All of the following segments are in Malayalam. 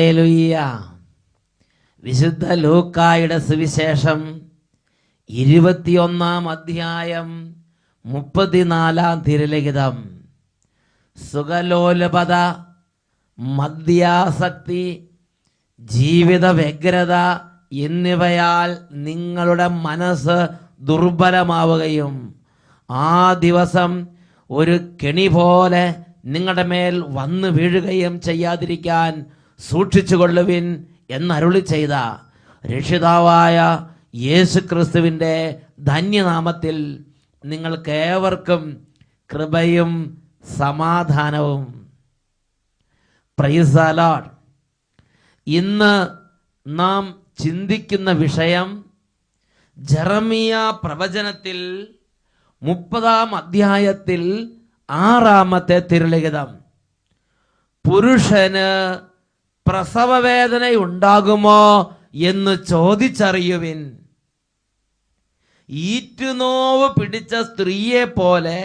ഹാലേലുയ്യ വിശുദ്ധ ലൂക്കായുടെ സുവിശേഷം ഇരുപത്തിയൊന്നാം അധ്യായം മുപ്പത്തിനാലാം തിരുലിഖിതം. സുഖലോലപത മദ്യാസക്തി ജീവിത വ്യഗ്രത എന്നിവയാൽ നിങ്ങളുടെ മനസ്സ് ദുർബലമാവുകയും ആ ദിവസം ഒരു കെണി പോലെ നിങ്ങളുടെ മേൽ വന്നു വീഴുകയും ചെയ്യാതിരിക്കാൻ സൂക്ഷിച്ചുകൊള്ളുവിൻ എന്നരുളി ചെയ്ത രക്ഷിതാവായ യേശു ക്രിസ്തുവിന്റെ ധന്യനാമത്തിൽ നിങ്ങൾക്കേവർക്കും കൃപയും സമാധാനവും. പ്രൈസ് ഇന്ന് നാം ചിന്തിക്കുന്ന വിഷയം ജറമിയ പ്രവചനത്തിൽ മുപ്പതാം അധ്യായത്തിൽ ആറാമത്തെ തിരുലിഖിതം. പുരുഷന് പ്രസവവേദന ഉണ്ടാകുമോ എന്ന് ചോദിച്ചറിയുവിൻ. ഈറ്റുനോവ് പിടിച്ച സ്ത്രീയെ പോലെ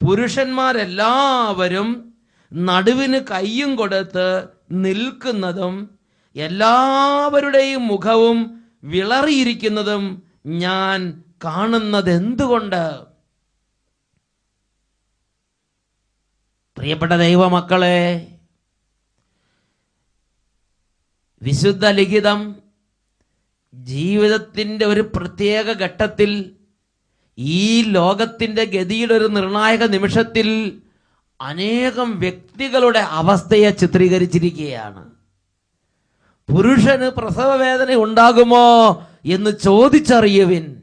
പുരുഷന്മാരെല്ലാവരും നടുവിന് കൈയും കൊടുത്ത് നിൽക്കുന്നതും എല്ലാവരുടെയും മുഖവും വിളറിയിരിക്കുന്നതും ഞാൻ കാണുന്നത് എന്തുകൊണ്ട് പ്രിയപ്പെട്ട ദൈവമക്കളെ വിശുദ്ധ ലിഖിതം ജീവിതത്തിന്റെ ഒരു പ്രത്യേക ഘട്ടത്തിൽ ഈ ലോകത്തിന്റെ ഗതിയുടെ ഒരു നിർണായക നിമിഷത്തിൽ അനേകം വ്യക്തികളുടെ അവസ്ഥയെ ചിത്രീകരിച്ചിരിക്കുകയാണ്. പുരുഷന് പ്രസവവേദന ഉണ്ടാകുമോ എന്ന് ചോദിച്ചറിയുവിൻ.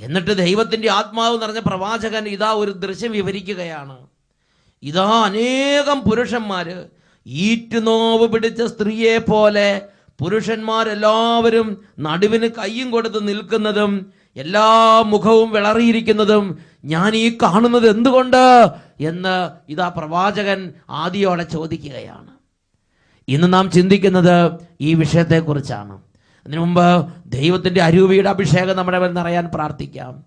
എന്നിട്ട് ദൈവത്തിന്റെ ആത്മാവ് നിറഞ്ഞ പ്രവാചകൻ ഇതാ ഒരു ദൃശ്യം വിവരിക്കുകയാണ്. ഇതാ അനേകം പുരുഷന്മാര് ഈറ്റുനോവ് പിടിച്ച സ്ത്രീയെ പോലെ പുരുഷന്മാരെല്ലാവരും നടുവിന് കയ്യും കൊടുത്ത് നിൽക്കുന്നതും എല്ലാ മുഖവും വിളറിയിരിക്കുന്നതും ഞാൻ ഈ കാണുന്നത് എന്തുകൊണ്ട് എന്ന് ഇതാ പ്രവാചകൻ ആദ്യോടെ ചോദിക്കുകയാണ്. ഇന്ന് നാം ചിന്തിക്കുന്നത് ഈ വിഷയത്തെക്കുറിച്ചാണ്. അതിനു മുമ്പ് ദൈവത്തിന്റെ അരൂപിയുടെ അഭിഷേകം നമ്മുടെ മേൽ നിറയാൻ പ്രാർത്ഥിക്കാം.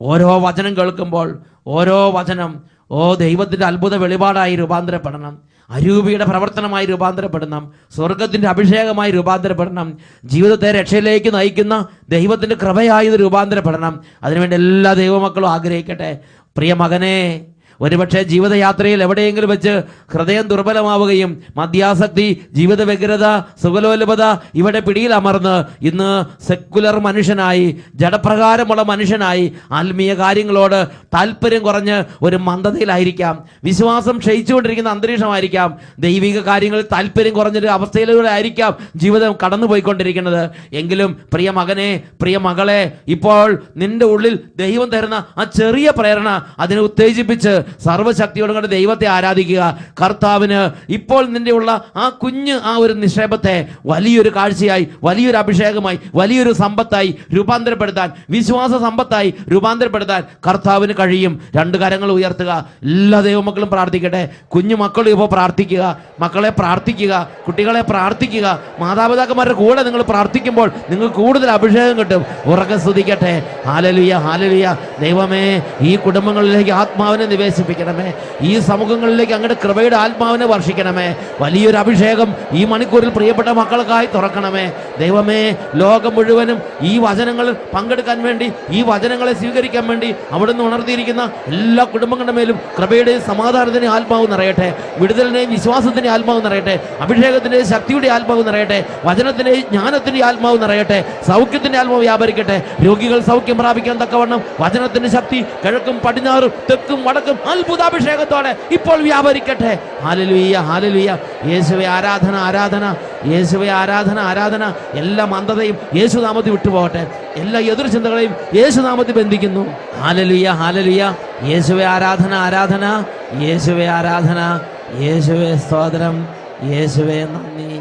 ഓരോ വചനം കേൾക്കുമ്പോൾ ഓരോ വചനം ഓ ദൈവത്തിന്റെ അത്ഭുത വെളിപാടായി രൂപാന്തരപ്പെടണം. അരൂപിയുടെ പ്രവർത്തനമായി രൂപാന്തരപ്പെടണം സ്വർഗത്തിന്റെ അഭിഷേകമായി രൂപാന്തരപ്പെടണം ജീവിതത്തെ രക്ഷയിലേക്ക് നയിക്കുന്ന ദൈവത്തിന്റെ കൃപയായി രൂപാന്തരപ്പെടണം. അതിനുവേണ്ടി എല്ലാ ദൈവമക്കളും ആഗ്രഹിക്കട്ടെ. പ്രിയ മകനെ ഒരുപക്ഷെ ജീവിതയാത്രയിൽ എവിടെയെങ്കിലും വെച്ച് ഹൃദയം ദുർബലമാവുകയും മദ്യാസക്തി ജീവിത വ്യഗ്രത സുഖലോലഭത ഇവിടെ പിടിയിൽ അമർന്ന് ഇന്ന് സെക്കുലർ മനുഷ്യനായി ജഡപ്രകാരമുള്ള മനുഷ്യനായി ആത്മീയ കാര്യങ്ങളോട് താല്പര്യം കുറഞ്ഞ് ഒരു മന്ദതയിലായിരിക്കാം. വിശ്വാസം ക്ഷയിച്ചുകൊണ്ടിരിക്കുന്ന അന്തരീക്ഷമായിരിക്കാം. ദൈവിക കാര്യങ്ങളിൽ താല്പര്യം കുറഞ്ഞൊരു അവസ്ഥയിലൂടെ ആയിരിക്കാം ജീവിതം കടന്നുപോയിക്കൊണ്ടിരിക്കുന്നത്. എങ്കിലും പ്രിയ മകനെ പ്രിയ മകളെ ഇപ്പോൾ നിന്റെ ഉള്ളിൽ ദൈവം തരുന്ന ആ ചെറിയ പ്രേരണ അതിനെ ഉത്തേജിപ്പിച്ച് സർവശക്തിയോടും കൊണ്ട് ദൈവത്തെ ആരാധിക്കുക. കർത്താവിന് ഇപ്പോൾ നിന്റെ ഉള്ള ആ കുഞ്ഞ് ആ ഒരു നിക്ഷേപത്തെ വലിയൊരു കാഴ്ചയായി വലിയൊരു അഭിഷേകമായി വലിയൊരു സമ്പത്തായി രൂപാന്തരപ്പെടുത്താൻ വിശ്വാസ സമ്പത്തായി രൂപാന്തരപ്പെടുത്താൻ കർത്താവിന് കഴിയും. രണ്ട് കരങ്ങൾ ഉയർത്തുക. എല്ലാ ദൈവമക്കളും പ്രാർത്ഥിക്കട്ടെ. കുഞ്ഞു മക്കളും ഇപ്പോൾ പ്രാർത്ഥിക്കുക. മക്കളെ പ്രാർത്ഥിക്കുക. കുട്ടികളെ പ്രാർത്ഥിക്കുക. മാതാപിതാക്കന്മാരുടെ കൂടെ നിങ്ങൾ പ്രാർത്ഥിക്കുമ്പോൾ നിങ്ങൾ കൂടുതൽ അഭിഷേകം കിട്ടും. ഉറക്കം സ്തുതിക്കട്ടെ. ഹാലലുയ ഹാലലുയ. ദൈവമേ ഈ കുടുംബങ്ങളിലേക്ക് ആത്മാവിനെ നിവേശിപ്പിക്കണമേ ഈ സമൂഹങ്ങളിലേക്ക് അങ്ങയുടെ കൃപയുടെ ആത്മാവിനെ വർഷിക്കണമേ. വലിയൊരു അഭിഷേകം ഈ മണിക്കൂറിൽ പ്രിയപ്പെട്ട മക്കൾക്കായി തുറക്കണമേ. ദൈവമേ ലോകം മുഴുവനും ഈ വചനങ്ങൾ പങ്കെടുക്കാൻ വേണ്ടി ഈ വചനങ്ങളെ സ്വീകരിക്കാൻ വേണ്ടി അവിടുന്ന് ഉണർത്തിയിരിക്കുന്ന എല്ലാ കുടുംബങ്ങളുടെ മേലും കൃപയുടെയും സമാധാനത്തിന്റെയും ആത്മാവ് നിറയട്ടെ. വിടുതലിന്റെയും വിശ്വാസത്തിന്റെ ആത്മാവ് നിറയട്ടെ. അഭിഷേകത്തിന്റെയും ശക്തിയുടെ ആത്മാവ് നിറയട്ടെ. വചനത്തിന്റെയും ജ്ഞാനത്തിന്റെ ആത്മാവ് നിറയട്ടെ. സൗഖ്യത്തിന്റെ ആത്മാവ് വ്യാപരിക്കട്ടെ. രോഗികൾ സൗഖ്യം പ്രാപിക്കാൻ തക്കവണ്ണം വചനത്തിന്റെ ശക്തി കിഴക്കും പടിഞ്ഞാറും തെക്കും വടക്കും അത്ഭുതാഭിഷേകത്തോടെ ഇപ്പോൾ വ്യാപരിക്കട്ടെ. ഹാലലുയ്യ ഹാലലുയ്യ യേശുവെ ആരാധന ആരാധന. യേശുവെ ആരാധന ആരാധന. എല്ലാ മന്ദതയും യേശുനാമത്തിൽ വിട്ടുപോകട്ടെ. എല്ലാ എതിർ ചിന്തകളെയും യേശുനാമത്തിൽ ബന്ധിക്കുന്നു. ഹാലലുയ്യ ഹാലലുയ്യ യേശുവെ ആരാധന ആരാധന. യേശുവെ ആരാധന. യേശുവെ സ്തോത്രം. യേശുവെ നന്ദി.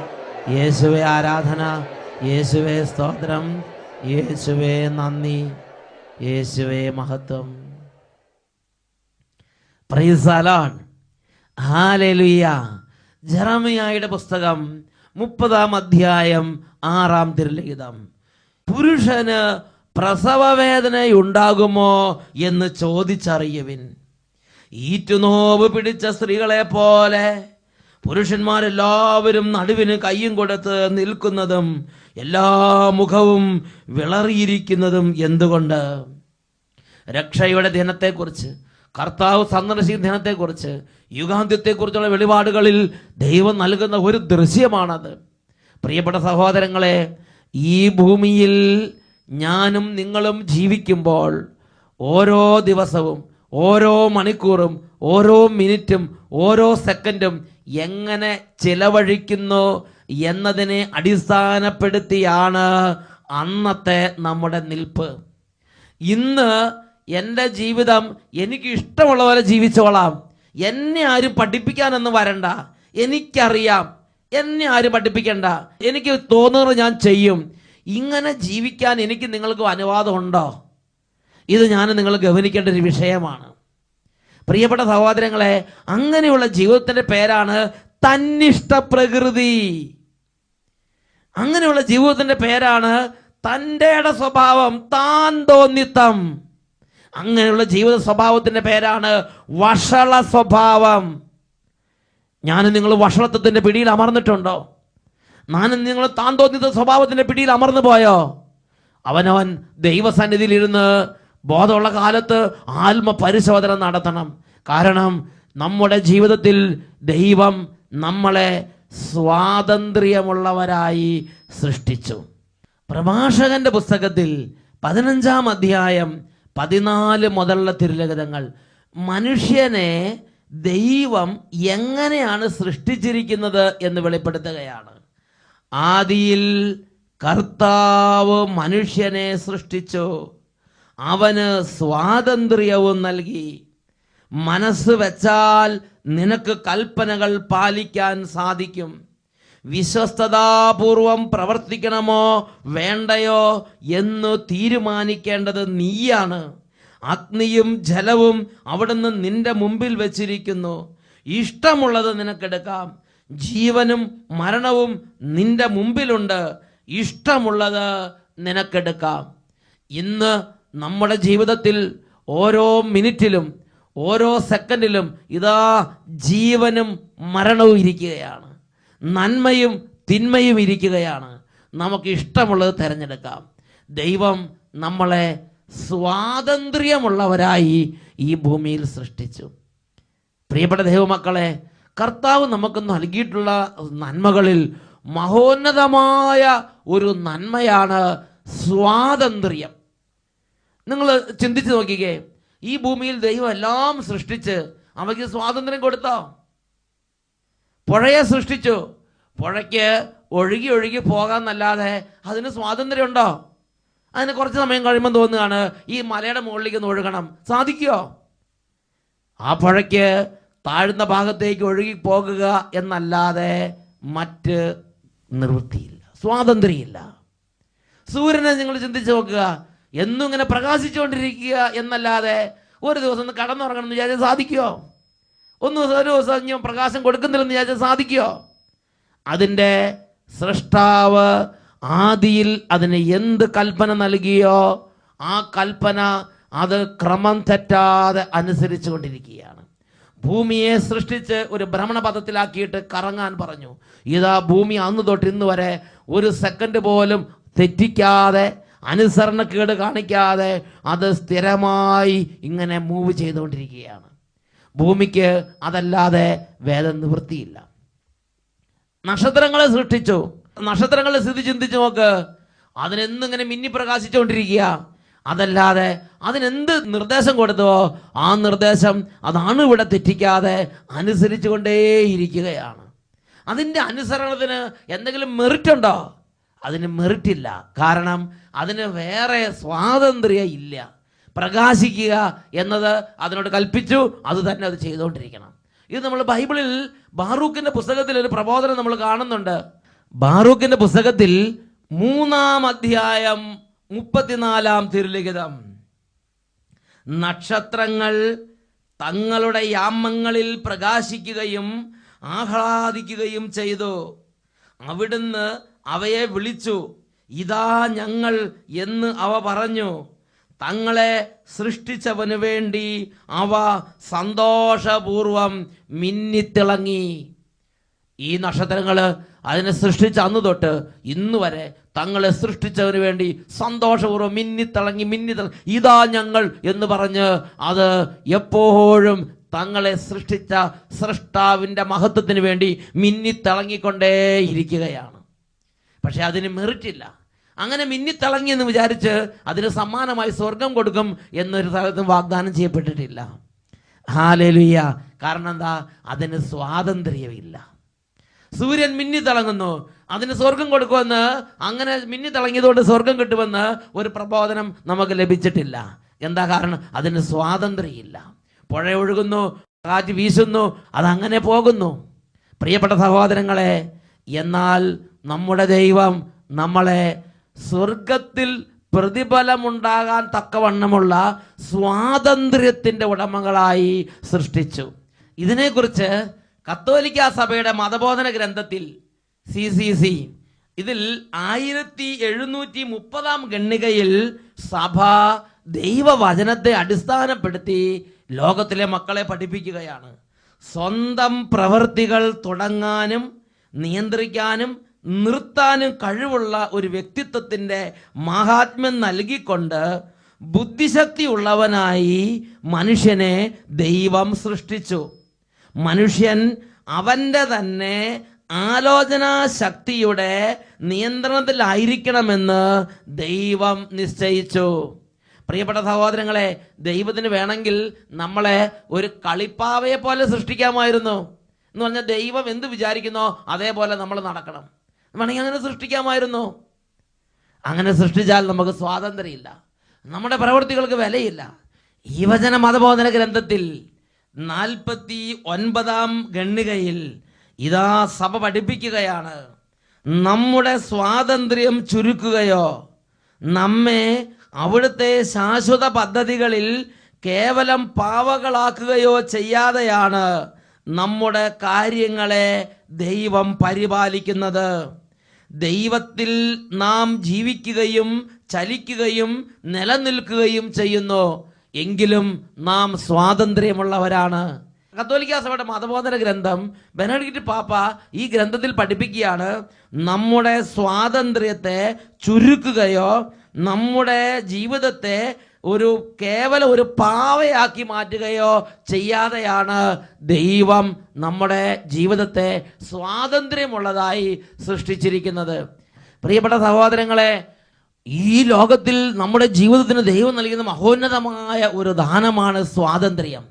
യേശുവെ ആരാധന. യേശുവെ സ്തോത്രം. യേശുവെ നന്ദി. യേശുവേ മഹത്വം. പ്രൈസാലാണ് ഹാലലുയ്യ പുസ്തകം മുപ്പതാം അധ്യായം ആറാം തിരുലിഖിതം പുരുഷന് പ്രസവവേദനയുണ്ടാകുമോ എന്ന് ചോദിച്ചറിയുവിൻ. ഈറ്റുനോവ് പിടിച്ച സ്ത്രീകളെ പോലെ പുരുഷന്മാരെല്ലാവരും നടുവിന് കയ്യും കൊടുത്ത് നിൽക്കുന്നതും എല്ലാ മുഖവും വിളറിയിരിക്കുന്നതും എന്തുകൊണ്ട്? രക്ഷയുടെ ദിനത്തെക്കുറിച്ച് കർത്താവ് സന്ദർശിക്കുന്നതിനത്തെ കുറിച്ച് യുഗാന്ത്യത്തെ യുഗാന്ത്യത്തെക്കുറിച്ചുള്ള വെളിപാടുകളിൽ ദൈവം നൽകുന്ന ഒരു ദൃശ്യമാണത്. പ്രിയപ്പെട്ട സഹോദരങ്ങളെ ഈ ഭൂമിയിൽ ഞാനും നിങ്ങളും ജീവിക്കുമ്പോൾ ഓരോ ദിവസവും ഓരോ മണിക്കൂറും ഓരോ മിനിറ്റും ഓരോ സെക്കൻഡും എങ്ങനെ ചിലവഴിക്കുന്നു എന്നതിനെ അടിസ്ഥാനപ്പെടുത്തിയാണ് അന്നത്തെ നമ്മുടെ നിൽപ്പ്. ഇന്ന് എന്റെ ജീവിതം എനിക്ക് ഇഷ്ടമുള്ള പോലെ ജീവിച്ചോളാം. എന്നെ ആരും പഠിപ്പിക്കാനൊന്നും വരണ്ട. എനിക്കറിയാം. എന്നെ ആരും പഠിപ്പിക്കണ്ട. എനിക്ക് തോന്നുന്നത് ഞാൻ ചെയ്യും. ഇങ്ങനെ ജീവിക്കാൻ എനിക്ക് നിങ്ങൾക്ക് അനുവാദമുണ്ടോ? ഇത് ഞാൻ നിങ്ങൾ ഗവനിക്കേണ്ട ഒരു വിഷയമാണ്. പ്രിയപ്പെട്ട സഹോദരങ്ങളെ അങ്ങനെയുള്ള ജീവിതത്തിന്റെ പേരാണ് തന്നിഷ്ട പ്രകൃതി അങ്ങനെയുള്ള ജീവിതത്തിന്റെ പേരാണ് തന്റെ സ്വഭാവം താൻ തോന്നിത്തം. അങ്ങനെയുള്ള ജീവിത സ്വഭാവത്തിന്റെ പേരാണ് വഷള സ്വഭാവം. ഞാൻ നിങ്ങൾ വഷളത്വത്തിന്റെ പിടിയിൽ അമർന്നിട്ടുണ്ടോ? ഞാനും നിങ്ങൾ താൻ തോന്നിയ സ്വഭാവത്തിന്റെ പിടിയിൽ അമർന്നു പോയോ? അവനവൻ ദൈവസന്നിധിയിലിരുന്ന് ബോധമുള്ള കാലത്ത് ആത്മപരിശോധന നടത്തണം. കാരണം നമ്മുടെ ജീവിതത്തിൽ ദൈവം നമ്മളെ സ്വാതന്ത്ര്യമുള്ളവരായി സൃഷ്ടിച്ചു. പ്രഭാഷകന്റെ പുസ്തകത്തിൽ പതിനഞ്ചാം അധ്യായം പതിനാല് മുതലുള്ള തിരുലഗതങ്ങൾ മനുഷ്യനെ ദൈവം എങ്ങനെയാണ് സൃഷ്ടിച്ചിരിക്കുന്നത് എന്ന് വെളിപ്പെടുത്തുകയാണ്. ആദിയിൽ കർത്താവ് മനുഷ്യനെ സൃഷ്ടിച്ചു. അവന് സ്വാതന്ത്ര്യവും നൽകി. മനസ്സ് വെച്ചാൽ നിനക്ക് കൽപ്പനകൾ പാലിക്കാൻ സാധിക്കും. വിശ്വസ്തതാപൂർവം പ്രവർത്തിക്കണമോ വേണ്ടയോ എന്ന് തീരുമാനിക്കേണ്ടത് നീയാണ്. അഗ്നിയും ജലവും അവിടുന്ന് നിന്റെ മുമ്പിൽ വച്ചിരിക്കുന്നു. ഇഷ്ടമുള്ളത് നിനക്കെടുക്കാം. ജീവനും മരണവും നിന്റെ മുമ്പിലുണ്ട്. ഇഷ്ടമുള്ളത് നിനക്കെടുക്കാം. ഇന്ന് നമ്മുടെ ജീവിതത്തിൽ ഓരോ മിനിറ്റിലും ഓരോ സെക്കൻഡിലും ഇതാ ജീവനും മരണവും ഇരിക്കുകയാണ്. നന്മയും തിന്മയും ഇരിക്കുകയാണ്. നമുക്ക് ഇഷ്ടമുള്ളത് തിരഞ്ഞെടുക്കാം. ദൈവം നമ്മളെ സ്വാതന്ത്ര്യമുള്ളവരായി ഈ ഭൂമിയിൽ സൃഷ്ടിച്ചു. പ്രിയപ്പെട്ട ദൈവമക്കളെ കർത്താവ് നമുക്ക് നൽകിയിട്ടുള്ള നന്മകളിൽ മഹോന്നതമായ ഒരു നന്മയാണ് സ്വാതന്ത്ര്യം. നിങ്ങൾ ചിന്തിച്ചു നോക്കിക്കേ ഈ ഭൂമിയിൽ ദൈവം എല്ലാം സൃഷ്ടിച്ച് അവയ്ക്ക് സ്വാതന്ത്ര്യം കൊടുത്തോ? പുഴയെ സൃഷ്ടിച്ചു. പുഴയ്ക്ക് ഒഴുകി ഒഴുകി പോകാമെന്നല്ലാതെ അതിന് സ്വാതന്ത്ര്യമുണ്ടോ? അതിന് കുറച്ച് സമയം കഴിയുമ്പോൾ തോന്നുകയാണ് ഈ മലയുടെ മുകളിലേക്ക് ഒന്ന് ഒഴുകണം. സാധിക്കുമോ ആ പുഴയ്ക്ക് താഴ്ന്ന ഭാഗത്തേക്ക് ഒഴുകി പോകുക എന്നല്ലാതെ മറ്റ് നിവൃത്തിയില്ല സ്വാതന്ത്ര്യമില്ല. സൂര്യനെ നിങ്ങൾ ചിന്തിച്ച് നോക്കുക. എന്നും ഇങ്ങനെ പ്രകാശിച്ചുകൊണ്ടിരിക്കുക എന്നല്ലാതെ ഒരു ദിവസം കടന്നുറങ്ങണം എന്ന് വിചാരിച്ചാൽ സാധിക്കുമോ ഒന്ന് ഒരു ഇനി പ്രകാശം കൊടുക്കുന്നില്ലെന്ന് വിചാരിച്ചാൽ സാധിക്കുമോ അതിന്റെ സൃഷ്ടാവ് ആദിയിൽ അതിന് എന്ത് കൽപ്പന നൽകിയോ? ആ കൽപ്പന അത് ക്രമം തെറ്റാതെ അനുസരിച്ചു കൊണ്ടിരിക്കുകയാണ്. ഭൂമിയെ സൃഷ്ടിച്ച് ഒരു ഭ്രമണപഥത്തിലാക്കിയിട്ട് കറങ്ങാൻ പറഞ്ഞു. ഇതാ ഭൂമി അന്ന് തൊട്ട് ഇന്ന് വരെ ഒരു സെക്കൻഡ് പോലും തെറ്റിക്കാതെ അനുസരണക്കേട് കാണിക്കാതെ അത് സ്ഥിരമായി ഇങ്ങനെ മൂവ് ചെയ്തുകൊണ്ടിരിക്കുകയാണ്. ഭൂമിക്ക് അതല്ലാതെ വേദം നിവൃത്തിയില്ല നക്ഷത്രങ്ങളെ സൃഷ്ടിച്ചു. നക്ഷത്രങ്ങളെ സ്ഥിതി ചിന്തിച്ചു നോക്ക്. അതിനെന്നും ഇങ്ങനെ മിന്നി പ്രകാശിച്ചുകൊണ്ടിരിക്കുക? അതല്ലാതെ അതിനെന്ത് നിർദ്ദേശം കൊടുത്തുവോ ആ നിർദ്ദേശം അതാണ് ഇവിടെ തെറ്റിക്കാതെ അനുസരിച്ചു കൊണ്ടേയിരിക്കുകയാണ് അതിന്റെ അനുസരണത്തിന് എന്തെങ്കിലും മെറിറ്റ് ഉണ്ടോ അതിന് മെറിറ്റില്ല. കാരണം അതിന് വേറെ സ്വാതന്ത്ര്യം ഇല്ല പ്രകാശിക്കുക എന്നത് അതിനോട് കൽപ്പിച്ചു അത് തന്നെ അത് ചെയ്തുകൊണ്ടിരിക്കണം. ഇത് നമ്മൾ ബൈബിളിൽ ബാറൂഖിന്റെ പുസ്തകത്തിൽ ഒരു പ്രബോധനം നമ്മൾ കാണുന്നുണ്ട്. ബാറൂഖിന്റെ പുസ്തകത്തിൽ മൂന്നാം അധ്യായം മുപ്പത്തിനാലാം തിരുലിഖിതം. നക്ഷത്രങ്ങൾ തങ്ങളുടെ യാമങ്ങളിൽ പ്രകാശിക്കുകയും ആഹ്ലാദിക്കുകയും ചെയ്തു. അവിടുന്ന് അവയെ വിളിച്ചു ഇതാ ഞങ്ങൾ എന്ന് അവ പറഞ്ഞു. തങ്ങളെ സൃഷ്ടിച്ചവനു വേണ്ടി അവ സന്തോഷപൂർവം മിന്നിത്തിളങ്ങി. ഈ നക്ഷത്രങ്ങൾ അതിനെ സൃഷ്ടിച്ച അന്ന് തൊട്ട് ഇന്ന് വരെ തങ്ങളെ സൃഷ്ടിച്ചവന് വേണ്ടി സന്തോഷപൂർവം മിന്നിത്തിളങ്ങി മിന്നിത്തിളങ്ങി. ഇതാ ഞങ്ങൾ എന്ന് പറഞ്ഞ് അത് എപ്പോഴും തങ്ങളെ സൃഷ്ടിച്ച സൃഷ്ടാവിന്റെ മഹത്വത്തിന് വേണ്ടി മിന്നിത്തിളങ്ങിക്കൊണ്ടേയിരിക്കുകയാണ്. പക്ഷെ അതിന് മെറിറ്റില്ല അങ്ങനെ മിന്നിത്തിളങ്ങി എന്ന് വിചാരിച്ച് അതിന് സമ്മാനമായി സ്വർഗം കൊടുക്കും എന്നൊരു സ്ഥലത്തും വാഗ്ദാനം ചെയ്യപ്പെട്ടിട്ടില്ല. ഹാലലുയ്യ കാരണം എന്താ? അതിന് സ്വാതന്ത്ര്യമില്ല. സൂര്യൻ മിന്നിത്തിളങ്ങുന്നു. അതിന് സ്വർഗം കൊടുക്കുമെന്ന് അങ്ങനെ മിന്നിത്തിളങ്ങിയതുകൊണ്ട് സ്വർഗം കിട്ടുമെന്ന് ഒരു പ്രബോധനം നമുക്ക് ലഭിച്ചിട്ടില്ല. എന്താ കാരണം? അതിന് സ്വാതന്ത്ര്യമില്ല. പുഴ ഒഴുകുന്നു കാറ്റ് വീശുന്നു അതങ്ങനെ പോകുന്നു. പ്രിയപ്പെട്ട സഹോദരങ്ങളെ എന്നാൽ നമ്മുടെ ദൈവം നമ്മളെ സ്വർഗത്തിൽ പ്രതിഫലമുണ്ടാകാൻ തക്കവണ്ണമുള്ള സ്വാതന്ത്ര്യത്തിന്റെ ഉടമകളായി സൃഷ്ടിച്ചു. ഇതിനെക്കുറിച്ച് കത്തോലിക്ക സഭയുടെ മതബോധന ഗ്രന്ഥത്തിൽ സി സി സി ഇതിൽ ആയിരത്തി എഴുന്നൂറ്റി മുപ്പതാം ഗണ്ണികയിൽ സഭ ദൈവവചനത്തെ അടിസ്ഥാനപ്പെടുത്തി ലോകത്തിലെ മക്കളെ പഠിപ്പിക്കുകയാണ്. സ്വന്തം പ്രവൃത്തികൾ തുടങ്ങാനും നിയന്ത്രിക്കാനും നിർത്താനും കഴിവുള്ള ഒരു വ്യക്തിത്വത്തിന്റെ മഹാത്മ്യം നൽകിക്കൊണ്ട് ബുദ്ധിശക്തി ഉള്ളവനായി മനുഷ്യനെ ദൈവം സൃഷ്ടിച്ചു. മനുഷ്യൻ അവന്റെ തന്നെ ആലോചനാ ശക്തിയുടെ നിയന്ത്രണത്തിലായിരിക്കണമെന്ന് ദൈവം നിശ്ചയിച്ചു. പ്രിയപ്പെട്ട സഹോദരങ്ങളെ ദൈവത്തിന് വേണമെങ്കിൽ നമ്മളെ ഒരു കളിപ്പാവയെ പോലെ സൃഷ്ടിക്കാമായിരുന്നു. എന്ന് പറഞ്ഞാൽ ദൈവം എന്ത് വിചാരിക്കുന്നോ അതേപോലെ നമ്മൾ നടക്കണം. വേണമെങ്കിൽ അങ്ങനെ സൃഷ്ടിക്കാമായിരുന്നു. അങ്ങനെ സൃഷ്ടിച്ചാൽ നമുക്ക് സ്വാതന്ത്ര്യമില്ല. നമ്മുടെ പ്രവൃത്തികൾക്ക് വിലയില്ല. ഈ വചന മതബോധന ഗ്രന്ഥത്തിൽ നാൽപ്പത്തി ഒൻപതാം ഗണ്ണികയിൽ ഇതാ സഭ പഠിപ്പിക്കുകയാണ്. നമ്മുടെ സ്വാതന്ത്ര്യം ചുരുക്കുകയോ നമ്മെ അവിടുത്തെ ശാശ്വത പദ്ധതികളിൽ കേവലം പാവകളാക്കുകയോ ചെയ്യാതെയാണ് നമ്മുടെ കാര്യങ്ങളെ ദൈവം പരിപാലിക്കുന്നത്. ദൈവത്തിൽ നാം ജീവിക്കുകയും ചലിക്കുകയും നിലനിൽക്കുകയും ചെയ്യുന്നു. എങ്കിലും നാം സ്വാതന്ത്ര്യമുള്ളവരാണ്. കത്തോലിക്ക സഭയുടെ മതബോധന ഗ്രന്ഥം ബെനഡിക്റ്റ് പാപ്പ ഈ ഗ്രന്ഥത്തിൽ പഠിപ്പിക്കുകയാണ്. നമ്മുടെ സ്വാതന്ത്ര്യത്തെ ചുരുക്കുകയോ നമ്മുടെ ജീവിതത്തെ ഒരു കേവലം ഒരു പാവയാക്കി മാറ്റുകയോ ചെയ്യാതെയാണ് ദൈവം നമ്മുടെ ജീവിതത്തെ സ്വാതന്ത്ര്യമുള്ളതായി സൃഷ്ടിച്ചിരിക്കുന്നത്. പ്രിയപ്പെട്ട സഹോദരങ്ങളെ ഈ ലോകത്തിൽ നമ്മുടെ ജീവിതത്തിന് ദൈവം നൽകുന്ന മഹോന്നതമായ ഒരു ദാനമാണ് സ്വാതന്ത്ര്യം.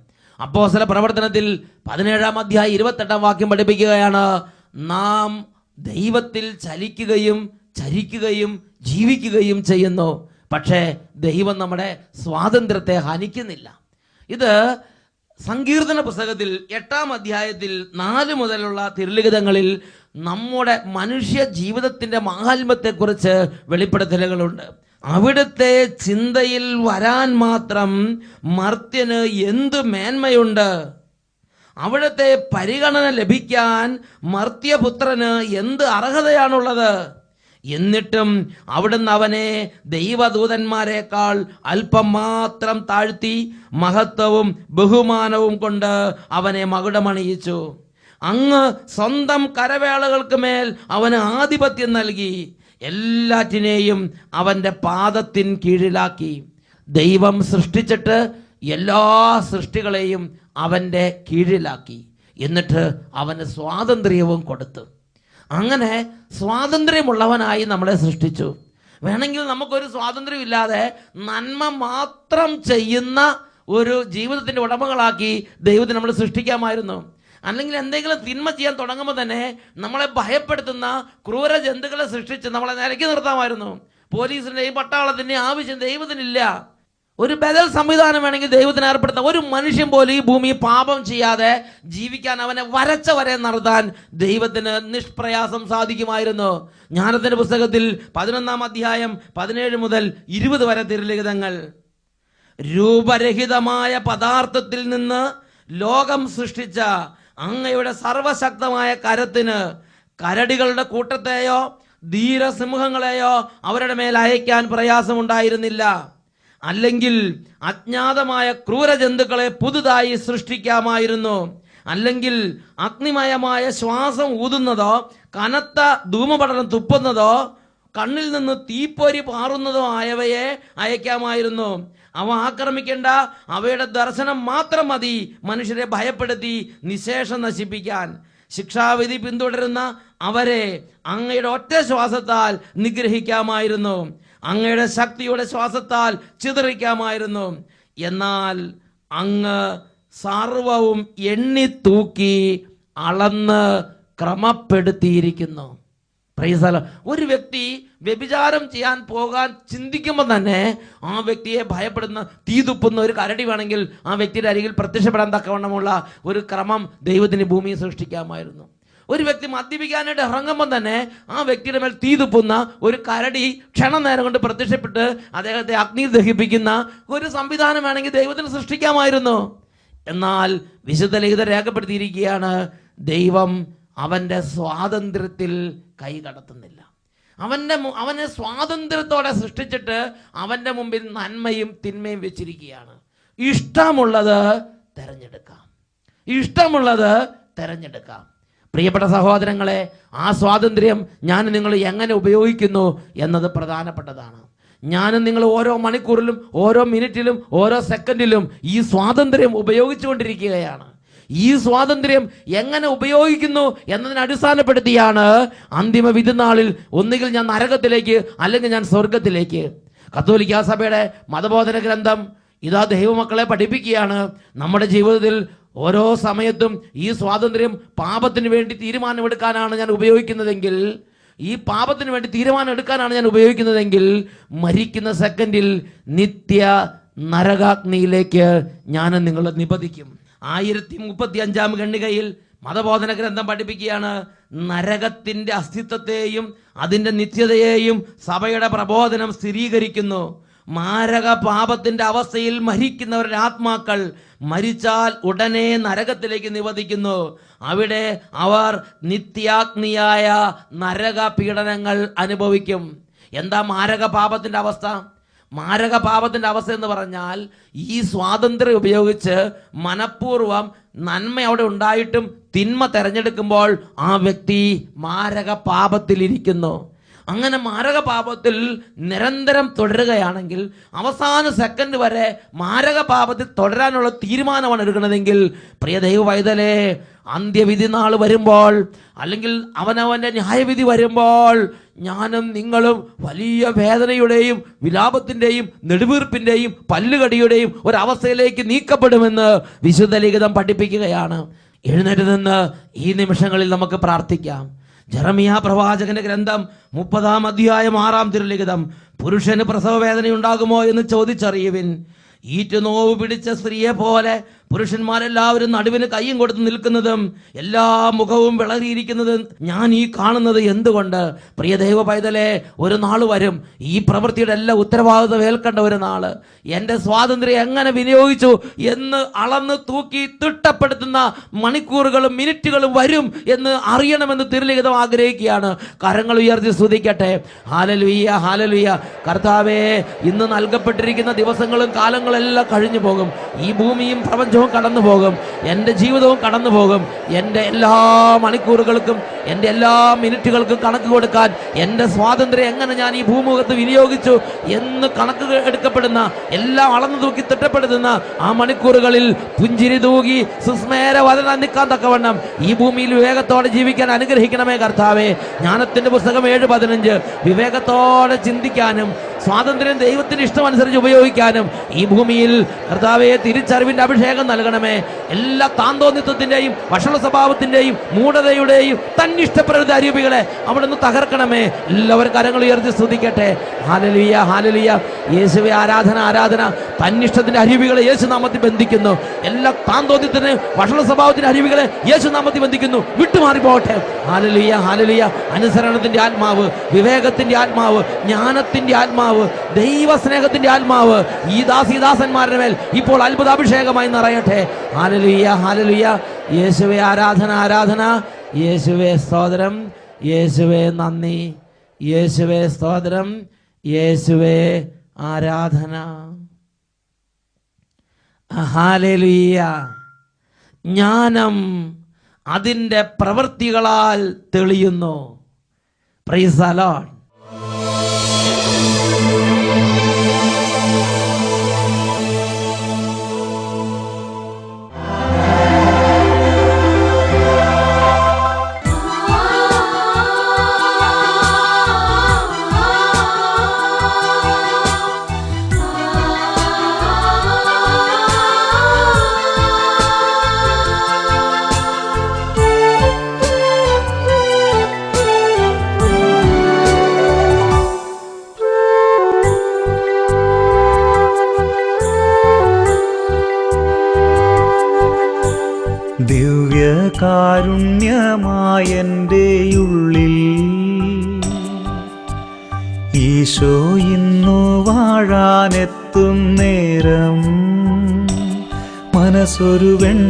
അപ്പോസല പ്രവർത്തനത്തിൽ പതിനേഴാം അധ്യായം ഇരുപത്തെട്ടാം വാക്യം പഠിപ്പിക്കുകയാണ് നാം ദൈവത്തിൽ ചലിക്കുകയും ചരിക്കുകയും ജീവിക്കുകയും ചെയ്യുന്നു. പക്ഷേ ദൈവം നമ്മുടെ സ്വാതന്ത്ര്യത്തെ ഹനിക്കുന്നില്ല. ഇത് സങ്കീർത്തന പുസ്തകത്തിൽ എട്ടാം അധ്യായത്തിൽ നാല് മുതലുള്ള തിരുലിഖിതങ്ങളിൽ നമ്മുടെ മനുഷ്യ ജീവിതത്തിന്റെ മാഹാത്മ്യത്തെക്കുറിച്ച് വെളിപ്പെടുത്തലുകളുണ്ട്. അവിടുത്തെ ചിന്തയിൽ വരാൻ മാത്രം മർത്യന് എന്ത് മേന്മയുണ്ട്? അവിടുത്തെ പരിഗണന ലഭിക്കാൻ മർത്യപുത്രന് എന്ത് അർഹതയാണുള്ളത്? എന്നിട്ടും അവിടുന്ന് അവനെ ദൈവദൂതന്മാരെക്കാൾ അല്പം മാത്രം താഴ്ത്തി മഹത്വവും ബഹുമാനവും കൊണ്ട് അവനെ മകുടമണിയിച്ചു. അങ്ങ് സ്വന്തം കരവേളകൾക്ക് മേൽ അവന് ആധിപത്യം നൽകി. എല്ലാറ്റിനെയും അവന്റെ പാദത്തിൻ കീഴിലാക്കി. ദൈവം സൃഷ്ടിച്ചിട്ട് എല്ലാ സൃഷ്ടികളെയും അവന്റെ കീഴിലാക്കി. എന്നിട്ട് അവന് സ്വാതന്ത്ര്യവും കൊടുത്തു. അങ്ങനെ സ്വാതന്ത്ര്യമുള്ളവനായി നമ്മളെ സൃഷ്ടിച്ചു. വേണമെങ്കിൽ നമുക്കൊരു സ്വാതന്ത്ര്യമില്ലാതെ നന്മ മാത്രം ചെയ്യുന്ന ഒരു ജീവിതത്തിന്റെ ഉടമകളാക്കി ദൈവത്തെ നമ്മൾ സൃഷ്ടിക്കാമായിരുന്നു. അല്ലെങ്കിൽ എന്തെങ്കിലും തിന്മ ചെയ്യാൻ തുടങ്ങുമ്പോൾ തന്നെ നമ്മളെ ഭയപ്പെടുത്തുന്ന ക്രൂര ജന്തുക്കളെ സൃഷ്ടിച്ച് നമ്മളെ നിരക്കി നിർത്താമായിരുന്നു. പോലീസിന്റെയും പട്ടാളത്തിന്റെയും ആവശ്യം ദൈവത്തിനില്ല. ഒരു ബദൽ സംവിധാനം വേണമെങ്കിൽ ദൈവത്തിന് ഏർപ്പെടുത്താം ഒരു മനുഷ്യൻ പോലും ഈ ഭൂമി പാപം ചെയ്യാതെ ജീവിക്കാൻ അവനെ വരച്ച വരെ നടത്താൻ ദൈവത്തിന് നിഷ്പ്രയാസം സാധിക്കുമായിരുന്നു. ജ്ഞാനത്തിന്റെ പുസ്തകത്തിൽ പതിനൊന്നാം അധ്യായം പതിനേഴ് മുതൽ ഇരുപത് വരെ തിരുലിഖിതങ്ങൾ. രൂപരഹിതമായ പദാർത്ഥത്തിൽ നിന്ന് ലോകം സൃഷ്ടിച്ച അങ്ങയുടെ സർവശക്തമായ കരത്തിന് കരടികളുടെ കൂട്ടത്തെയോ ധീരസിംഹങ്ങളെയോ അവരുടെ മേൽ അയക്കാൻ പ്രയാസമുണ്ടായിരുന്നില്ല. അല്ലെങ്കിൽ അജ്ഞാതമായ ക്രൂര ജന്തുക്കളെ പുതുതായി സൃഷ്ടിക്കാമായിരുന്നു. അല്ലെങ്കിൽ അഗ്നിമയമായ ശ്വാസം ഊതുന്നതോ കനത്ത ധൂമപടലം തുപ്പുന്നതോ കണ്ണിൽ നിന്ന് തീപ്പൊരി പാറുന്നതോ ആയവയെ അയക്കാമായിരുന്നു. അവ ആക്രമിക്കേണ്ട അവയുടെ ദർശനം മാത്രം മതി മനുഷ്യരെ ഭയപ്പെടുത്തി നിശേഷം നശിപ്പിക്കാൻ. ശിക്ഷാവിധി പിന്തുടരുന്ന അവരെ അങ്ങയുടെ ഒറ്റ ശ്വാസത്താൽ നിഗ്രഹിക്കാമായിരുന്നു. അങ്ങയുടെ ശക്തിയുടെ ശ്വാസത്താൽ ചിതറിക്കാമായിരുന്നു. എന്നാൽ അങ്ങ് സർവവും എണ്ണി തൂക്കി അളന്ന് ക്രമപ്പെടുത്തിയിരിക്കുന്നു. ഒരു വ്യക്തി വ്യഭിചാരം ചെയ്യാൻ പോകാൻ ചിന്തിക്കുമ്പോൾ തന്നെ ആ വ്യക്തിയെ ഭയപ്പെടുന്ന തീതുപ്പുന്ന ഒരു കരടി വേണമെങ്കിൽ ആ വ്യക്തിയുടെ അരികിൽ പ്രത്യക്ഷപ്പെടാൻ തക്കവണ്ണമുള്ള ഒരു ക്രമം ദൈവത്തിന് ഭൂമിയെ സൃഷ്ടിക്കാമായിരുന്നു. ഒരു വ്യക്തി മദ്യപിക്കാനായിട്ട് ഇറങ്ങുമ്പോൾ തന്നെ ആ വ്യക്തിയുടെ മേൽ തീ തുപ്പുന്ന ഒരു കരടി ക്ഷണം നേരം കൊണ്ട് പ്രത്യക്ഷപ്പെട്ട് അദ്ദേഹത്തെ അഗ്നി ദഹിപ്പിക്കുന്ന ഒരു സംവിധാനം വേണമെങ്കിൽ ദൈവത്തിന് സൃഷ്ടിക്കാമായിരുന്നു. എന്നാൽ വിശുദ്ധ ലിഖിതം രേഖപ്പെടുത്തിയിരിക്കുകയാണ് ദൈവം അവന്റെ സ്വാതന്ത്ര്യത്തിൽ കൈ കടത്തുന്നില്ല. അവന്റെ അവനെ സ്വാതന്ത്ര്യത്തോടെ സൃഷ്ടിച്ചിട്ട് അവന്റെ മുമ്പിൽ നന്മയും തിന്മയും വെച്ചിരിക്കുകയാണ്. ഇഷ്ടമുള്ളത് തിരഞ്ഞെടുക്കാം. ഇഷ്ടമുള്ളത് തിരഞ്ഞെടുക്കാം. പ്രിയപ്പെട്ട സഹോദരങ്ങളെ ആ സ്വാതന്ത്ര്യം ഞാൻ നിങ്ങൾ എങ്ങനെ ഉപയോഗിക്കുന്നു എന്നത് പ്രധാനപ്പെട്ടതാണ്. ഞാനും നിങ്ങൾ ഓരോ മണിക്കൂറിലും ഓരോ മിനിറ്റിലും ഓരോ സെക്കൻഡിലും ഈ സ്വാതന്ത്ര്യം ഉപയോഗിച്ചുകൊണ്ടിരിക്കുകയാണ്. ഈ സ്വാതന്ത്ര്യം എങ്ങനെ ഉപയോഗിക്കുന്നു എന്നതിനെ അടിസ്ഥാനപ്പെടുത്തിയാണ് അന്തിമ വിധിനാളിൽ ഒന്നുകിൽ ഞാൻ നരകത്തിലേക്ക് അല്ലെങ്കിൽ ഞാൻ സ്വർഗത്തിലേക്ക് കത്തോലിക്ക സഭയുടെ മതബോധന ഗ്രന്ഥം ഇതാ ദൈവമക്കളെ പഠിപ്പിക്കുകയാണ്. നമ്മുടെ ജീവിതത്തിൽ ഓരോ സമയത്തും ഈ സ്വാതന്ത്ര്യം പാപത്തിന് വേണ്ടി തീരുമാനമെടുക്കാനാണ് ഞാൻ ഉപയോഗിക്കുന്നതെങ്കിൽ ഈ പാപത്തിന് വേണ്ടി തീരുമാനം എടുക്കാനാണ് ഞാൻ ഉപയോഗിക്കുന്നതെങ്കിൽ മരിക്കുന്ന സെക്കൻഡിൽ നിത്യ നരകാഗ്നിയിലേക്ക് ഞാൻ നിങ്ങളെ നിബന്ധിക്കും. ആയിരത്തി മുപ്പത്തി അഞ്ചാം ഖണ്ഡികയിൽ മതബോധന ഗ്രന്ഥം പഠിപ്പിക്കുകയാണ്. നരകത്തിന്റെ അസ്തിത്വത്തെയും അതിന്റെ നിത്യതയെയും സഭയുടെ പ്രബോധനം സ്ഥിരീകരിക്കുന്നു. മാരക പാപത്തിന്റെ അവസ്ഥയിൽ മരിക്കുന്നവരുടെ ആത്മാക്കൾ മരിച്ചാൽ ഉടനെ നരകത്തിലേക്ക് നിവധിക്കുന്നു. അവിടെ അവർ നിത്യാഗ്നിയായ നരക പീഡനങ്ങൾ അനുഭവിക്കും. എന്താ മാരക പാപത്തിന്റെ അവസ്ഥ? മാരക പാപത്തിന്റെ അവസ്ഥ എന്ന് പറഞ്ഞാൽ ഈ സ്വാതന്ത്ര്യം ഉപയോഗിച്ച് മനഃപൂർവം നന്മ അവിടെ ഉണ്ടായിട്ടും തിന്മ തെരഞ്ഞെടുക്കുമ്പോൾ ആ വ്യക്തി മാരക പാപത്തിലിരിക്കുന്നു അങ്ങനെ മാരക പാപത്തിൽ നിരന്തരം തുടരുകയാണെങ്കിൽ അവസാന സെക്കൻഡ് വരെ മാരക പാപത്തിൽ തുടരാനുള്ള തീരുമാനമാണ് എടുക്കുന്നതെങ്കിൽ പ്രിയ ദൈവ വൈതലേ അന്ത്യവിധി നാൾ വരുമ്പോൾ അല്ലെങ്കിൽ അവനവന്റെ ന്യായവിധി വരുമ്പോൾ ഞാനും നിങ്ങളും വലിയ വേദനയുടെയും വിലാപത്തിന്റെയും നെടുവീർപ്പിന്റെയും പല്ലുകടിയുടെയും ഒരവസ്ഥയിലേക്ക് നീക്കപ്പെടുമെന്ന് വിശുദ്ധ ലിഖിതം പഠിപ്പിക്കുകയാണ്. എഴുന്നേറ്റ് നിന്ന് ഈ നിമിഷങ്ങളിൽ നമുക്ക് പ്രാർത്ഥിക്കാം. ജെറമിയ പ്രവാചകന്റെ ഗ്രന്ഥം മുപ്പതാം അധ്യായം ആറാം തിരുലിഖിതം. പുരുഷന് പ്രസവ വേദന ഉണ്ടാകുമോ എന്ന് ചോദിച്ചറിയുവിൻ. ഈറ്റുനോവ് പിടിച്ച സ്ത്രീയെ പോലെ പുരുഷന്മാരെല്ലാവരും നടുവിന് കയ്യും കൊടുത്ത് നിൽക്കുന്നതും എല്ലാ മുഖവും വിളറിയിരിക്കുന്നത് ഞാൻ ഈ കാണുന്നത് എന്തുകൊണ്ട്? പ്രിയ ദൈവ പൈതലെ ഒരു നാൾ വരും. ഈ പ്രവൃത്തിയുടെ എല്ലാ ഉത്തരവാദിത്വം ഏൽക്കേണ്ട ഒരു നാൾ. എന്റെ സ്വാതന്ത്ര്യം എങ്ങനെ വിനിയോഗിച്ചു എന്ന് അളന്ന് തൂക്കി തിട്ടപ്പെടുത്തുന്ന മണിക്കൂറുകളും മിനിറ്റുകളും വരും എന്ന് അറിയണമെന്ന് തിരുലിഖിതം ആഗ്രഹിക്കുകയാണ്. കരങ്ങൾ ഉയർത്തി സ്തുതിക്കട്ടെ. ഹാലലുയ്യ ഹാലലുയ്യ. കർത്താവേ ഇന്ന് നൽകപ്പെട്ടിരിക്കുന്ന ദിവസങ്ങളും കാലങ്ങളെല്ലാം കഴിഞ്ഞു പോകും. ഈ ഭൂമിയും പ്രപഞ്ചവും കടന്നു പോകും. എന്റെ ജീവിതവും കടന്നു പോകും. എന്റെ എല്ലാ മണിക്കൂറുകൾക്കും എന്റെ എല്ലാ മിനിറ്റുകൾക്കും കണക്ക് കൊടുക്കാൻ എന്റെ സ്വാതന്ത്ര്യം എങ്ങനെ ഞാൻ ഈ ഭൂമുഖത്ത് വിനിയോഗിച്ചു എന്ന് കണക്ക് എടുക്കപ്പെടുന്ന എല്ലാം അളന്നു തൂക്കി തിട്ടപ്പെടുത്തുന്ന ആ മണിക്കൂറുകളിൽ പുഞ്ചിരി തൂകി സുസ്മേര വദന നിൽക്കാൻ തക്കവണ്ണം ഈ ഭൂമിയിൽ വിവേകത്തോടെ ജീവിക്കാൻ അനുഗ്രഹിക്കണമേ കർത്താവേ. ജ്ഞാനത്തിന്റെ പുസ്തകം ഏഴ് പതിനഞ്ച്. വിവേകത്തോടെ ചിന്തിക്കാനും സ്വാതന്ത്ര്യം ദൈവത്തിന് ഇഷ്ടമനുസരിച്ച് ഉപയോഗിക്കാനും ഈ ഭൂമിയിൽ കർത്താവെ തിരിച്ചറിവിന്റെ അഭിഷേകം നൽകണമേ. എല്ലാ താന്തോന്നിത്വത്തിന്റെയും വഷള സ്വഭാവത്തിന്റെയും മൂഢതയുടെയും തന്നിഷ്ടപ്രകൃതി അരൂപികളെ അവിടെ നിന്ന് തകർക്കണമേ. എല്ലാവരും കരങ്ങൾ ഉയർത്തി സ്തുതിക്കട്ടെ. ഹാലലിയ ഹാലലിയ. യേശുവെ ആരാധന ആരാധന. തന്നിഷ്ടത്തിന്റെ അരുവികളെ യേശു നാമത്തിൽ ബന്ധിക്കുന്നു. എല്ലാ താന്തോന്യത്തിന് വഷള സ്വഭാവത്തിന്റെ അരുവികളെ യേശു നാമത്തിൽ ബന്ധിക്കുന്നു. വിട്ടുമാറി പോകട്ടെ. ഹാലലിയ ഹാലലിയ. അനുസരണത്തിന്റെ ആത്മാവ് വിവേകത്തിന്റെ ആത്മാവ് ജ്ഞാനത്തിന്റെ ആത്മാവ് ദൈവസ്നേഹത്തിന്റെ ആത്മാവ് ഈ ദാസിദാസന്മാരുടെ മേൽ ഇപ്പോൾ അത്ഭുതാഭിഷേകമായി നിറയട്ടെ. ഹാലലുയ്യ ഹാലലുയ്യ യേശുവെ ആരാധന ആരാധന. യേശുവെ സ്തോത്രം. യേശുവെ നന്ദി. യേശുവെ സ്തോത്രം. യേശുവെ ആരാധന. ഹാലലുയ്യ ജ്ഞാനം അതിന്റെ പ്രവൃത്തികളാൽ തെളിയുന്നു. പ്രൈസ് അലോൺ ദിവ്യകാരുണ്യമായന്റെ ഉള്ളിൽ ഈശോ ഇന്നു വാഴാനെത്തും നേരം മനസ്സൊരുവൻ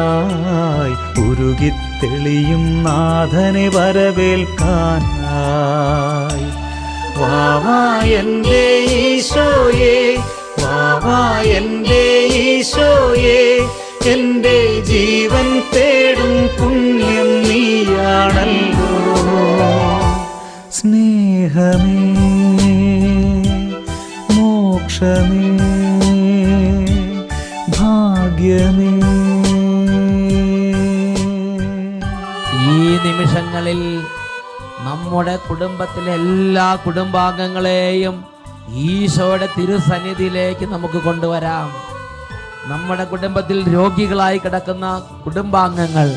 മെഴുതിരിയായി ഉരുകിത്തെളിയും നാഥനെ വരവേൽക്കാനായി. വാവാ എന്റെ ഈശോയെ എന്റെ ഈശോയെ എന്റെ ജീവൻ തേടും പുണ്യം നീയാണല്ലോ. സ്നേഹമേ മോക്ഷമേ ഭാഗ്യമേ. ഈ നിമിഷങ്ങളിൽ നമ്മുടെ കുടുംബത്തിലെ എല്ലാ കുടുംബാംഗങ്ങളെയും ഈശോയുടെ തിരുസന്നിധിയിലേക്ക് നമുക്ക് കൊണ്ടുവരാം. നമ്മുടെ കുടുംബത്തിൽ രോഗികളായി കിടക്കുന്ന കുടുംബാംഗങ്ങൾ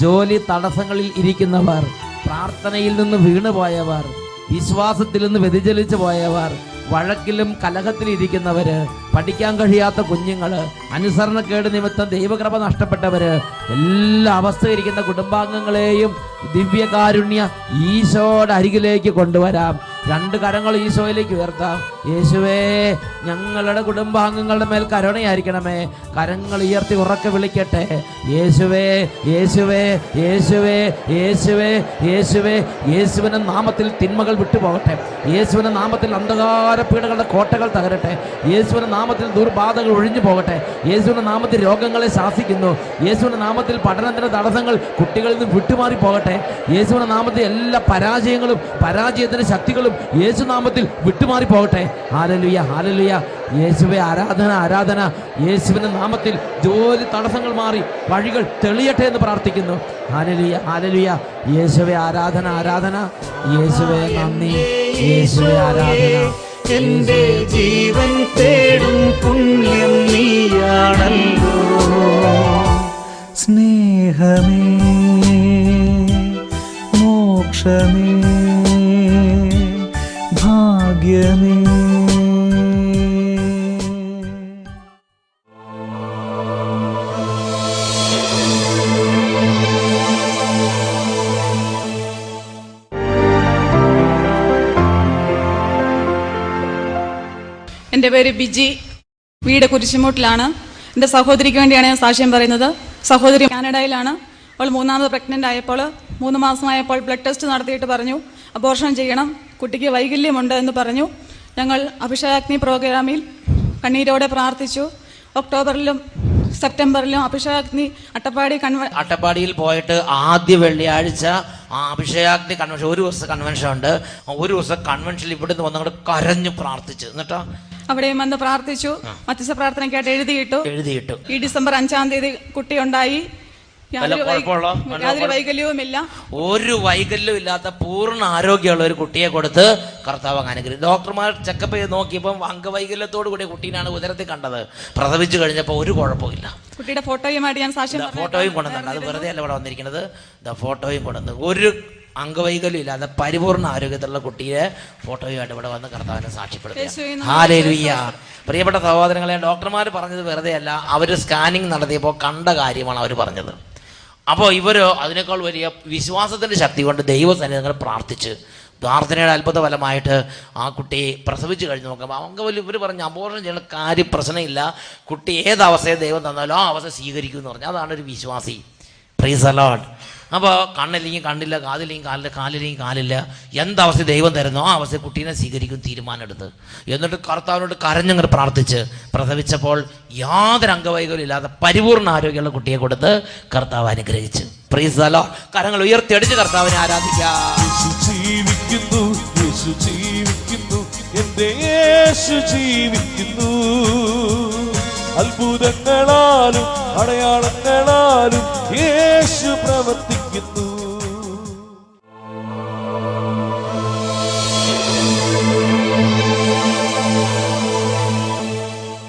ജോലി തടസ്സങ്ങളിൽ ഇരിക്കുന്നവർ പ്രാർത്ഥനയിൽ നിന്ന് വീണുപോയവർ വിശ്വാസത്തിൽ നിന്ന് വ്യതിചലിച്ചു പോയവർ വഴക്കിലും കലഹത്തിലും ഇരിക്കുന്നവര് പഠിക്കാൻ കഴിയാത്ത കുഞ്ഞുങ്ങൾ അനുസരണക്കേട് നിമിത്തം ദൈവകൃപ നഷ്ടപ്പെട്ടവര് എല്ലാ അവസ്ഥയിരിക്കുന്ന കുടുംബാംഗങ്ങളെയും ദിവ്യകാരുണ്യ ഈശോയുടെ അരികിലേക്ക് കൊണ്ടുവരാം. രണ്ട് കരങ്ങൾ ഈശോയിലേക്ക് ഉയർത്താം. യേശുവേ ഞങ്ങളുടെ കുടുംബാംഗങ്ങളുടെ മേൽ കരുണയായിരിക്കണമേ. കരങ്ങൾ ഉയർത്തി ഉറക്കെ വിളിക്കട്ടെ. യേശുവേ യേശുവേ യേശുവേ യേശുവേ യേശുവേ യേശുവിന്റെ നാമത്തിൽ തിന്മകൾ വിട്ടുപോകട്ടെ. യേശുവിന്റെ നാമത്തിൽ അന്ധകാര പീഡകളുടെ കോട്ടകൾ തകരട്ടെ. യേശുവിന്റെ നാമത്തിൽ ദുർബാധകൾ ഒഴിഞ്ഞു പോകട്ടെ. യേശുവിന്റെ നാമത്തിൽ രോഗങ്ങളെ ശാസിക്കുന്നു. യേശുവിന്റെ നാമത്തിൽ പഠനത്തിന്റെ തടസ്സങ്ങൾ കുട്ടികളിൽ നിന്ന് വിട്ടുമാറി പോകട്ടെ. യേശുവിന്റെ നാമത്തിൽ എല്ലാ പരാജയങ്ങളും പരാജയത്തിന്റെ ശക്തികളും യേശു നാമത്തിൽ വിട്ടുമാറി പോകട്ടെ. ഹാലലുയ ഹാലലുയ യേശുവെ ആരാധന ആരാധന. യേശുവിന്റെ നാമത്തിൽ ജോലി തടസ്സങ്ങൾ മാറി വഴികൾ തെളിയട്ടെ എന്ന് പ്രാർത്ഥിക്കുന്നു. ഹാലലുയ ഹാലലുയ യേശുവെ ആരാധന ആരാധന. യേശുവെ നന്ദി. യേശുവെ ആരാധന. എന്റെ ജീവൻ തേടും പുണ്യം നീയാണല്ലോ. സ്നേഹമേ മോക്ഷമേ ഭാഗ്യമേ എന്റെ പേര് ബിജി. വീട് കുരിശുമൂട്ടിലാണ്. എന്റെ സഹോദരിക്ക് വേണ്ടിയാണ് ഞാൻ സാക്ഷ്യം പറയുന്നത്. സഹോദരി കാനഡയിലാണ്. അവൾ മൂന്നാമത് പ്രഗ്നന്റ് ആയപ്പോൾ മൂന്ന് മാസമായപ്പോൾ ബ്ലഡ് ടെസ്റ്റ് നടത്തിയിട്ട് പറഞ്ഞു അബോർഷൻ ചെയ്യണം. കുട്ടിക്ക് വൈകല്യമുണ്ട് എന്ന് പറഞ്ഞു. ഞങ്ങൾ അഭിഷേകാഗ്നി പ്രോഗ്രാമിൽ കണ്ണീരോടെ പ്രാർത്ഥിച്ചു. ഒക്ടോബറിലും സെപ്റ്റംബറിലും അഭിഷേകാഗ്നി അട്ടപ്പാടി കൺവ അട്ടപ്പാടിയിൽ പോയിട്ട് ആദ്യ വെള്ളിയാഴ്ച ആ അഭിഷേകാഗ്നി കൺവെൻഷൻ ഒരു ദിവസം കൺവെൻഷൻ ഉണ്ട്. ഒരു ദിവസം കൺവെൻഷനിൽ ഇവിടുന്ന് വന്നങ്ങോട്ട് കരഞ്ഞു പ്രാർത്ഥിച്ചു. എന്നിട്ടോ അവിടെയും വന്ന് പ്രാർത്ഥിച്ചു. മധ്യസ്ഥ പ്രാർത്ഥനയ്ക്കായിട്ട് എഴുതിയിട്ടു. എഴുതിയിട്ടു. ഈ ഡിസംബർ അഞ്ചാം തീയതി കുട്ടിയുണ്ടായി യാതൊരു വൈകല്യവും ഇല്ല ഒരു വൈകല്യവും ഇല്ലാത്ത പൂർണ ആരോഗ്യമുള്ള ഒരു കുട്ടിയെ കൊടുത്ത് കർത്താവ് അനുഗ്രഹിച്ചു ഡോക്ടർമാർ ചെക്കപ്പ് ചെയ്ത് നോക്കിയപ്പോൾ അംഗവൈകല്യത്തോടു കൂടി കുട്ടീനാണ് ഉദരത്തിൽ കണ്ടത്. പ്രസവിച്ചു കഴിഞ്ഞപ്പോൾ ഒരു കുഴപ്പമില്ല കുട്ടിയുടെ ഫോട്ടോയുമായിട്ട് ഞാൻ സാക്ഷ്യം ഫോട്ടോയും കൊണ്ടുവന്നിട്ടുണ്ട്. അത് വെറുതെ അല്ല ഇവിടെ വന്നിരിക്കുന്നത്. ഫോട്ടോയും കൊണ്ടുവന്നു ഒരു അംഗവൈകല്യം ഇല്ലാതെ പരിപൂർണ ആരോഗ്യത്തിലുള്ള കുട്ടിയെ ഫോട്ടോയുമായിട്ട് ഇവിടെ വന്ന് കർത്താവിനെ സാക്ഷ്യപ്പെടുത്തുക. ഹാലേലുയ്യ. പ്രിയപ്പെട്ട സഹോദരങ്ങളെ ഡോക്ടർമാർ പറഞ്ഞത് വെറുതെ അല്ല അവർ സ്കാനിങ് നടത്തിയപ്പോൾ കണ്ട കാര്യമാണ് അവർ പറഞ്ഞത്. അപ്പോൾ ഇവർ അതിനേക്കാൾ വലിയ വിശ്വാസത്തിന്റെ ശക്തി കൊണ്ട് ദൈവസന്നിധങ്ങൾ പ്രാർത്ഥിച്ച് പ്രാർത്ഥനയുടെ അത്ഭുത ഫലമായിട്ട് ആ കുട്ടിയെ പ്രസവിച്ച് കഴിഞ്ഞ് നോക്കുമ്പോൾ അംഗവല്ലി ഇവർ പറഞ്ഞ അബോർഷൻ ചെയ്യുന്ന കാര്യം പ്രശ്നമില്ല. കുട്ടി ഏത് അവസ്ഥയെ ദൈവം തന്നാലും ആ അവസ്ഥ സ്വീകരിക്കും എന്ന് പറഞ്ഞു. അതാണ് ഒരു വിശ്വാസി. പ്രീസ് അലോഡ് അപ്പോൾ കണ്ണില്ലെങ്കിൽ കണ്ണില്ല കാതില്ലെങ്കിൽ കാലില്ല കാലില്ലെങ്കിൽ കാലില്ല. എന്തവസ്ഥ ദൈവം തരുന്നോ? ആ അവസ്ഥ കുട്ടീനെ സ്വീകരിക്കും തീരുമാനമെടുത്ത്. എന്നിട്ട് കർത്താവിനോട് കരഞ്ഞങ്ങൾ പ്രാർത്ഥിച്ച് പ്രസവിച്ചപ്പോൾ യാതൊരു അംഗവൈകല്യം ഇല്ലാതെ പരിപൂർണ ആരോഗ്യമുള്ള കുട്ടിയെ കൊടുത്ത് കർത്താവ് അനുഗ്രഹിച്ചു. പ്രീസലോ കരങ്ങൾ ഉയർത്തിയടിച്ച് കർത്താവിനെ ആരാധിക്കാം. ജീവിക്കുന്നു യേശു ജീവിക്കുന്നു എന്റെ യേശു ജീവിക്കുന്നു. അത്ഭുതങ്ങളാലും അടയാളങ്ങളാലും യേശു പ്രവർത്തിക്കുന്നു.